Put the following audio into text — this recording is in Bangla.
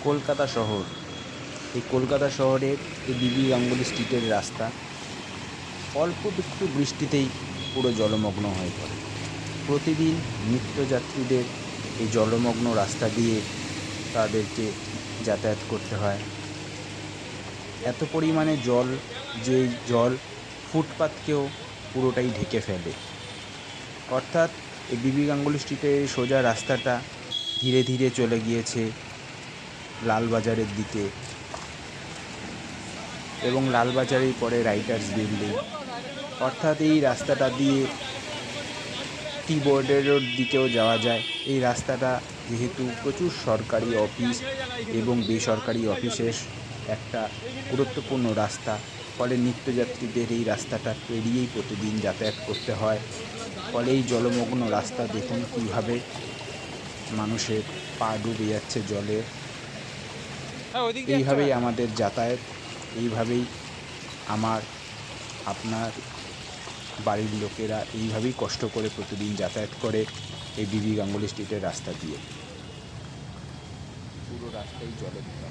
কলকাতা শহর। এই কলকাতা শহরের এই বিবি গাঙ্গুলি স্ট্রিটের রাস্তা অল্প একটু বৃষ্টিতেই পুরো জলমগ্ন হয়ে পড়ে। প্রতিদিন নিত্যযাত্রীদের এই জলমগ্ন রাস্তা দিয়ে তাদেরকে যাতায়াত করতে হয়। এত পরিমাণে জল যে জল ফুটপাতকেও পুরোটাই ঢেকে ফেলে। অর্থাৎ এই বিবি গাঙ্গুলি স্ট্রিটের সোজা রাস্তাটা ধীরে ধীরে চলে গিয়েছে। লালবাজারের দিকে এবং লালবাজারেই পরে রাইটার্স বিল্ডিং। অর্থাৎ এই রাস্তাটা দিয়ে টি বোর্ডের দিকেও যাওয়া যায়। এই রাস্তাটা যেহেতু প্রচুর সরকারি অফিস এবং বেসরকারি অফিসের একটা গুরুত্বপূর্ণ রাস্তা, ফলে নিত্যযাত্রীদের এই রাস্তাটা পেরিয়েই প্রতিদিন যাতায়াত করতে হয়। ফলে এই জলমগ্ন রাস্তা দেখুন কীভাবে মানুষের পা ডুবে যাচ্ছে জলে এইভাবেই আমাদের যাতায়াত এইভাবেই আমার আপনার বাড়ির লোকেরা এইভাবেই কষ্ট করে প্রতিদিন যাতায়াত করে এই বিবি গাঙ্গুলি স্ট্রিটের রাস্তা দিয়ে। পুরো রাস্তাই জলে হয়